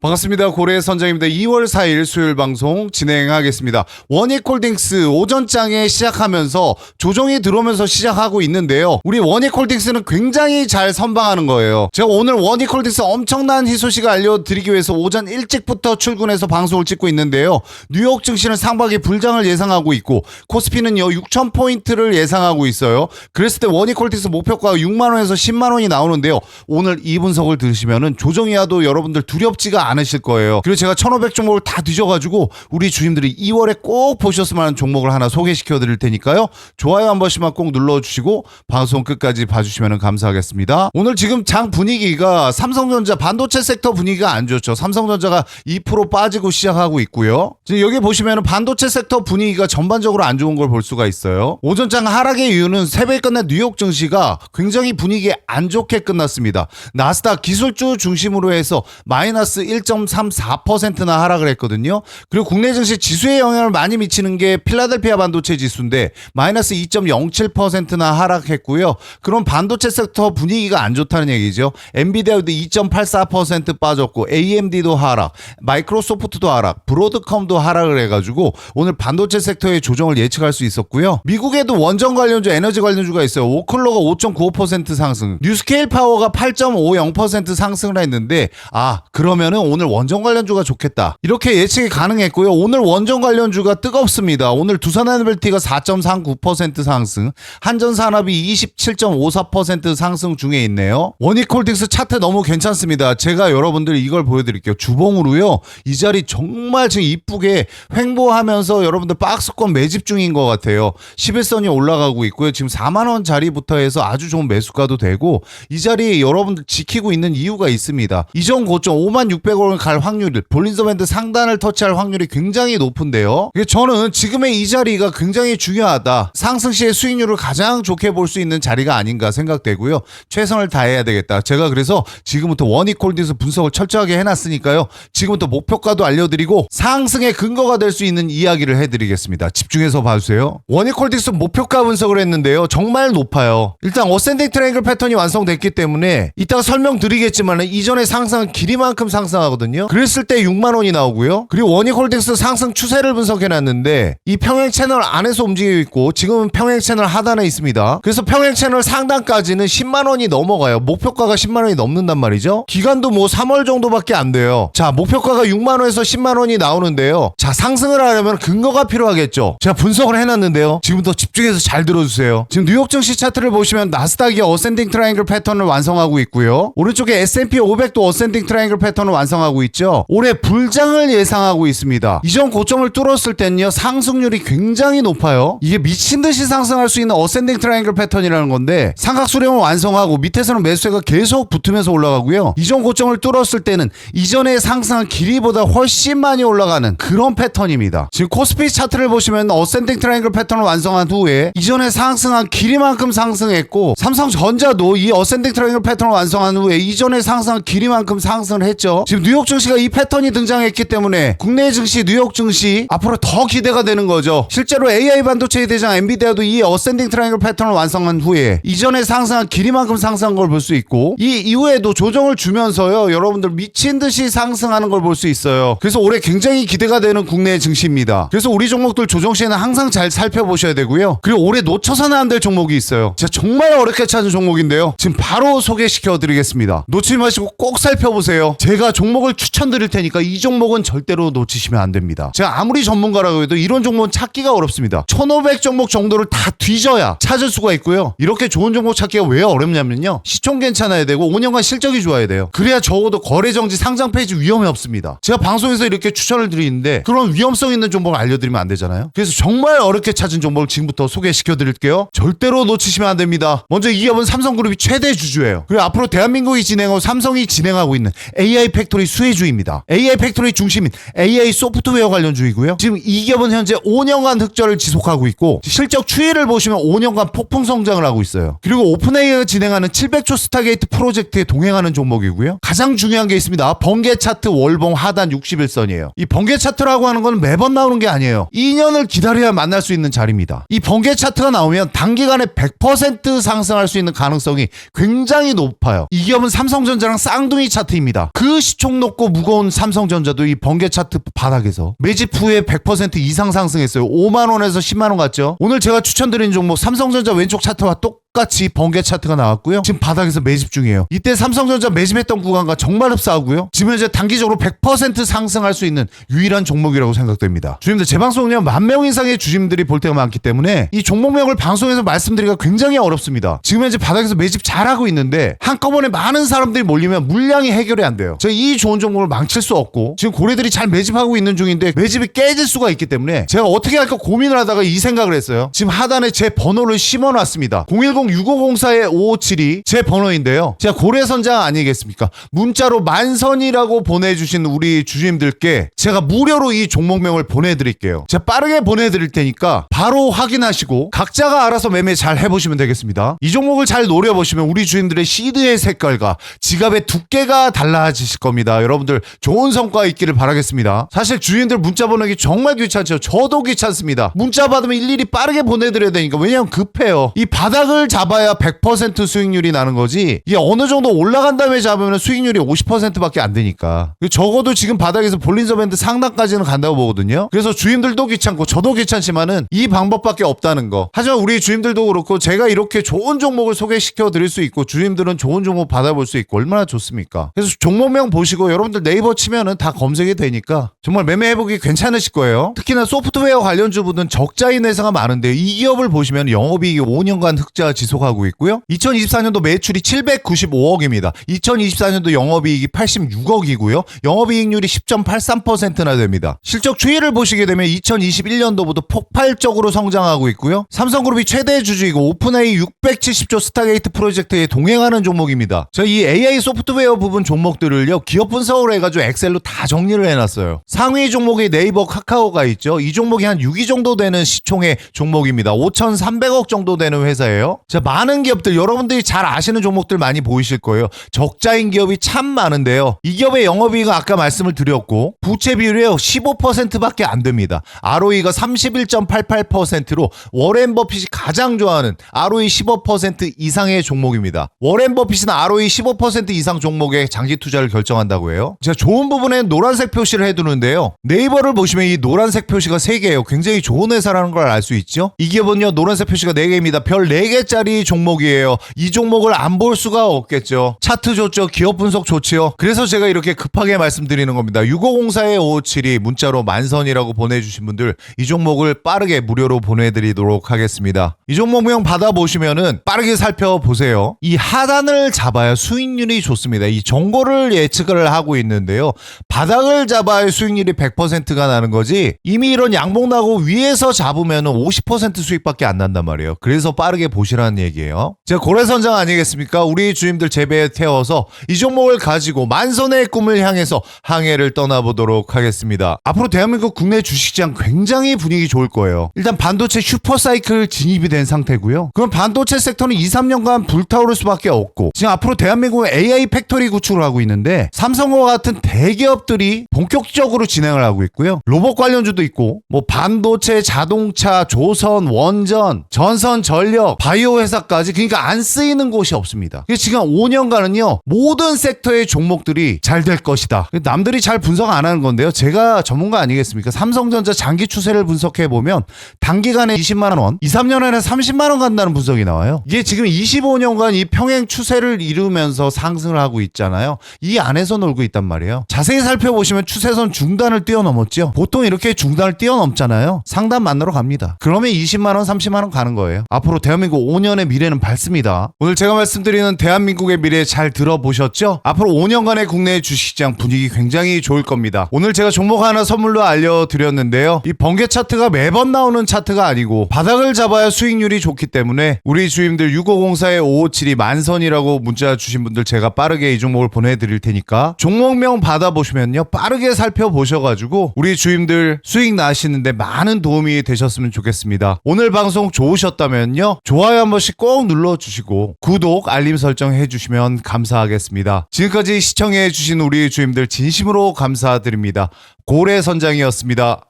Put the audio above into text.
반갑습니다. 고래 선장입니다. 2월 4일 수요일 방송 진행하겠습니다. 원익홀딩스 오전장에 시작하면서 조정이 들어오면서 시작하고 있는데요. 우리 원익홀딩스는 굉장히 잘 선방하는 거예요. 제가 오늘 원익홀딩스 엄청난 희소식을 알려드리기 위해서 오전 일찍부터 출근해서 방송을 찍고 있는데요. 뉴욕 증시는 상반기 불장을 예상하고 있고 코스피는요 6,000포인트를 예상하고 있어요. 그랬을 때 원익홀딩스 목표가가 6만원에서 10만원이 나오는데요. 오늘 이 분석을 들으시면은 조정이와도 여러분들 두렵지가 않으실 거예요. 그리고 제가 1,500 종목을 다 뒤져가지고 우리 주임들이 2월에 꼭 보셨으면 하는 종목을 하나 소개시켜 드릴 테니까요. 좋아요 한 번씩만 꼭 눌러주시고 방송 끝까지 봐주시면 감사하겠습니다. 오늘 지금 장 분위기가 삼성전자 반도체 섹터 분위기가 안 좋죠. 삼성전자가 2% 빠지고 시작하고 있고요. 지금 여기 보시면 반도체 섹터 분위기가 전반적으로 안 좋은 걸 볼 수가 있어요. 오전장 하락의 이유는 새벽에 끝난 뉴욕 증시가 굉장히 분위기 안 좋게 끝났습니다. 나스닥 기술주 중심으로 해서 마이너스 1.34%나 하락을 했거든요. 그리고 국내 증시 지수에 영향을 많이 미치는 게 필라델피아 반도체 지수인데 마이너스 2.07%나 하락했고요. 그럼 반도체 섹터 분위기가 안 좋다는 얘기죠. 엔비디아도 2.84% 빠졌고 AMD도 하락, 마이크로소프트도 하락, 브로드컴도 하락을 해가지고 오늘 반도체 섹터의 조정을 예측할 수 있었고요. 미국에도 원전 관련주, 에너지 관련주가 있어요. 오클로가 5.95% 상승, 뉴스케일 파워가 8.50% 상승을 했는데 아 그러면은 오늘 원전 관련주가 좋겠다 이렇게 예측이 가능했고요. 오늘 원전 관련주가 뜨겁습니다. 오늘 두산에너벨티가 4.39% 상승, 한전산업이 27.54% 상승 중에 있네요. 원익홀딩스 차트 너무 괜찮습니다. 제가 여러분들 이걸 보여드릴게요. 주봉으로요. 이 자리 정말 지금 이쁘게 횡보하면서 여러분들 박스권 매집 중인 것 같아요. 11선이 올라가고 있고요. 지금 4만 원 자리부터 해서 아주 좋은 매수가도 되고 이 자리 여러분들 지키고 있는 이유가 있습니다. 이전 고점 5만 600원 을 갈 확률, 볼린저밴드 상단을 터치할 확률이 굉장히 높은데요. 저는 지금의 이 자리가 굉장히 중요하다. 상승 시의 수익률을 가장 좋게 볼 수 있는 자리가 아닌가 생각되고요. 최선을 다해야 되겠다. 제가 그래서 지금부터 원익홀딩스 분석을 철저하게 해놨으니까요. 지금부터 목표가도 알려드리고 상승의 근거가 될 수 있는 이야기를 해드리겠습니다. 집중해서 봐주세요. 원익홀딩스 목표가 분석을 했는데요. 정말 높아요. 일단 어센딩 트라이앵글 패턴이 완성됐기 때문에 이따가 설명드리겠지만 이전에 상승한 길이만큼 상승하 거든요. 그랬을 때 6만 원이 나오고요. 그리고 원익홀딩스 상승 추세를 분석해놨는데 이 평행 채널 안에서 움직이고 있고 지금은 평행 채널 하단에 있습니다. 그래서 평행 채널 상단까지는 10만 원이 넘어가요. 목표가가 10만 원이 넘는단 말이죠. 기간도 뭐 3월 정도밖에 안 돼요. 자 목표가가 6만 원에서 10만 원이 나오는데요. 자 상승을 하려면 근거가 필요하겠죠. 제가 분석을 해놨는데요. 지금부터 집중해서 잘 들어주세요. 지금 뉴욕 증시 차트를 보시면 나스닥이 어센딩 트라이앵글 패턴을 완성하고 있고요. 오른쪽에 S&P 500도 어센딩 트라이앵글 패턴을 완성 하고 있죠. 올해 불장을 예상하고 있습니다. 이전 고점을 뚫었을 땐요 상승률이 굉장히 높아요. 이게 미친 듯이 상승할 수 있는 어센딩 트라이앵글 패턴이라는 건데 삼각 수렴을 완성하고 밑에서는 매수세가 계속 붙으면서 올라가고요. 이전 고점을 뚫었을 때는 이전에 상승한 길이보다 훨씬 많이 올라가는 그런 패턴입니다. 지금 코스피 차트를 보시면 어센딩 트라이앵글 패턴을 완성한 후에 이전에 상승한 길이만큼 상승했고 삼성전자도 이 어센딩 트라이앵글 패턴을 완성한 후에 이전에 상승한 길이만큼 상승을 했죠. 지금 뉴욕 증시가 이 패턴이 등장했기 때문에 국내 증시, 뉴욕 증시 앞으로 더 기대가 되는 거죠. 실제로 AI 반도체의 대장 엔비디아도 이 어센딩 트라이앵글 패턴을 완성한 후에 이전에 상승한 길이만큼 상승한 걸 볼 수 있고 이 이후에도 조정을 주면서요. 여러분들 미친 듯이 상승하는 걸 볼 수 있어요. 그래서 올해 굉장히 기대가 되는 국내 증시입니다. 그래서 우리 종목들 조정 시에는 항상 잘 살펴보셔야 되고요. 그리고 올해 놓쳐서는 안 될 종목이 있어요. 제가 정말 어렵게 찾은 종목인데요. 지금 바로 소개시켜 드리겠습니다. 놓치지 마시고 꼭 살펴보세요. 제가 종 목을 추천드릴 테니까 이 종목은 절대로 놓치시면 안 됩니다. 제가 아무리 전문가라고 해도 이런 종목은 찾기가 어렵습니다. 1500 종목 정도를 다 뒤져야 찾을 수가 있고요. 이렇게 좋은 종목 찾기가 왜 어렵냐면요. 시총 괜찮아야 되고 5년간 실적이 좋아야 돼요. 그래야 적어도 거래 정지 상장 폐지 위험이 없습니다. 제가 방송에서 이렇게 추천을 드리는데 그런 위험성 있는 종목을 알려드리면 안 되잖아요. 그래서 정말 어렵게 찾은 종목을 지금부터 소개시켜 드릴게요. 절대로 놓치시면 안 됩니다. 먼저 이 기업은 삼성그룹이 최대 주주예요. 그리고 앞으로 대한민국이 진행하고 삼성이 진행하고 있는 AI 팩토리 수혜주입니다. AI 팩토리 중심인 AI 소프트웨어 관련주이고요. 지금 이 기업은 현재 5년간 흑자를 지속하고 있고 실적 추이를 보시면 5년간 폭풍 성장을 하고 있어요. 그리고 오픈AI가 진행하는 700초 스타게이트 프로젝트에 동행하는 종목이고요. 가장 중요한 게 있습니다. 번개 차트 월봉 하단 61선이에요. 이 번개 차트라고 하는 건 매번 나오는 게 아니에요. 2년을 기다려야 만날 수 있는 자리입니다. 이 번개 차트가 나오면 단기간에 100% 상승할 수 있는 가능성이 굉장히 높아요. 이 기업은 삼성전자랑 쌍둥이 차트입니다. 그 시총 엄청 높고 무거운 삼성전자도 이 번개 차트 바닥에서 매집 후에 100% 이상 상승했어요. 5만 원에서 10만 원 갔죠. 오늘 제가 추천드린 종목 삼성전자 왼쪽 차트와 똑 같이 번개 차트가 나왔고요. 지금 바닥에서 매집 중이에요. 이때 삼성전자 매집했던 구간과 정말 흡사하고요. 지금 현재 단기적으로 100% 상승할 수 있는 유일한 종목이라고 생각됩니다. 주님들 제 방송은요 만 명 이상의 주님들이 볼 때가 많기 때문에 이 종목명을 방송에서 말씀드리기가 굉장히 어렵습니다. 지금 현재 바닥에서 매집 잘하고 있는데 한꺼번에 많은 사람들이 몰리면 물량이 해결이 안 돼요. 제가 이 좋은 종목을 망칠 수 없고 지금 고래들이 잘 매집하고 있는 중인데 매집이 깨질 수가 있기 때문에 제가 어떻게 할까 고민을 하다가 이 생각을 했어요. 지금 하단에 제 번호를 심어놨습니다. 010-6504-5572 제 번호인데요. 제가 고래선장 아니겠습니까? 문자로 만선이라고 보내주신 우리 주주님들께 제가 무료로 이 종목명을 보내드릴게요. 제가 빠르게 보내드릴 테니까 바로 확인하시고 각자가 알아서 매매 잘 해보시면 되겠습니다. 이 종목을 잘 노려보시면 우리 주인들의 시드의 색깔과 지갑의 두께가 달라지실 겁니다. 여러분들 좋은 성과 있기를 바라겠습니다. 사실 주인들 문자 보내기 정말 귀찮죠. 저도 귀찮습니다. 문자 받으면 일일이 빠르게 보내드려야 되니까 왜냐면 급해요. 이 바닥을 잡아야 100% 수익률이 나는 거지 이게 어느 정도 올라간 다음에 잡으면 수익률이 50%밖에 안 되니까 적어도 지금 바닥에서 볼린저 밴드 상단까지는 간다고 보거든요. 그래서 주인들도 귀찮고 저도 귀찮지만은 이 방법밖에 없다는 거. 하지만 우리 주임들도 그렇고 제가 이렇게 좋은 종목을 소개시켜 드릴 수 있고 주임들은 좋은 종목 받아볼 수 있고 얼마나 좋습니까? 그래서 종목명 보시고 여러분들 네이버 치면은 다 검색이 되니까 정말 매매해보기 괜찮으실 거예요. 특히나 소프트웨어 관련주분은 적자인 회사가 많은데 이 기업을 보시면 영업이익이 5년간 흑자 지속하고 있고요. 2024년도 매출이 795억입니다. 2024년도 영업이익이 86억이고요. 영업이익률이 10.83%나 됩니다. 실적 추이를 보시게 되면 2021년도부터 폭발적으로 성장하고 있고요. 삼성그룹이 최대 주주이고 오픈AI 670조 스타게이트 프로젝트에 동행하는 종목입니다. 저 이 AI 소프트웨어 부분 종목들을요 기업 분석을 해가지고 엑셀로 다 정리를 해놨어요. 상위 종목이 네이버 카카오가 있죠. 이 종목이 한 6위 정도 되는 시총의 종목입니다. 5,300억 정도 되는 회사예요. 자 많은 기업들 여러분들이 잘 아시는 종목들 많이 보이실 거예요. 적자인 기업이 참 많은데요. 이 기업의 영업이익은 아까 말씀을 드렸고 부채 비율이요 15%밖에 안 됩니다. ROE가 31.88%로 워렌 버핏이 가장 좋아하는 ROE 15% 이상의 종목입니다. 워렌 버핏은 ROE 15% 이상 종목에 장기 투자를 결정한다고 해요. 제가 좋은 부분에 노란색 표시를 해두는데요. 네이버를 보시면 이 노란색 표시가 3개예요. 굉장히 좋은 회사라는 걸 알 수 있죠. 이 기업은요 노란색 표시가 4개입니다. 별 4개짜리 종목이에요. 이 종목을 안 볼 수가 없겠죠. 차트 좋죠. 기업 분석 좋지요. 그래서 제가 이렇게 급하게 말씀드리는 겁니다. 6504-5572 문자로 만선이라고 보내주신 분들 이 종목을 빠르게 무료로 보내드리도록 하겠습니다. 이 종목명 받아보시면은 빠르게 살펴보세요. 이 하단을 잡아야 수익률이 좋습니다. 이 정보를 예측을 하고 있는데요. 바닥을 잡아야 수익률이 100%가 나는 거지 이미 이런 양봉 나고 위에서 잡으면은 50% 수익밖에 안 난단 말이에요. 그래서 빠르게 보시라는 얘기예요. 제가 고래선장 아니겠습니까? 우리 주임들 재배에 태워서 이 종목을 가지고 만선의 꿈을 향해서 항해를 떠나보도록 하겠습니다. 앞으로 대한민국 국내 주식시장 굉장히 분위기 좋을 거예요. 일단 반도체 슈퍼사이클 진입이 된 상태고요. 그럼 반도체 섹터는 2, 3년간 불타오를 수밖에 없고 지금 앞으로 대한민국은 AI 팩토리 구축을 하고 있는데 삼성과 같은 대기업들이 본격적으로 진행을 하고 있고요. 로봇 관련주도 있고 뭐 반도체, 자동차, 조선, 원전, 전선, 전력, 바이오 회사까지 그러니까 안 쓰이는 곳이 없습니다. 지금 5년간은요 모든 섹터의 종목들이 잘 될 것이다. 남들이 잘 분석 안 하는 건데요. 제가 전문가 아니겠습니까? 삼성전자 장기 추세를 분석해 보면 단기간에 20만 원, 2, 3년 안에 30만 원 간다는 분석이 나와요. 이게 지금 25년간 이 평행 추세를 이루면서 상승을 하고 있잖아요. 이 안에서 놀고 있단 말이에요. 자세히 살펴보시면 추세선 중단을 뛰어넘었죠. 보통 이렇게 중단을 뛰어넘잖아요. 상단 만나러 갑니다. 그러면 20만 원, 30만 원 가는 거예요. 앞으로 대한민국 5 년의 미래는 밝습니다. 오늘 제가 말씀드리는 대한민국의 미래 잘 들어보셨죠? 앞으로 5년간의 국내 주식시장 분위기 굉장히 좋을 겁니다. 오늘 제가 종목 하나 선물로 알려드렸는데요. 이 번개 차트가 매번 나오는 차트가 아니고 바닥을 잡아야 수익률이 좋기 때문에 우리 주임들 6504-5572 만선이라고 문자 주신 분들 제가 빠르게 이 종목을 보내드릴 테니까 종목명 받아보시면요. 빠르게 살펴보셔가지고 우리 주임들 수익 나시는데 많은 도움이 되셨으면 좋겠습니다. 오늘 방송 좋으셨다면요. 좋아요 한 번씩 꼭 눌러주시고 구독, 알림 설정 해주시면 감사하겠습니다. 지금까지 시청해주신 우리 주임들 진심으로 감사드립니다. 고래 선장이었습니다.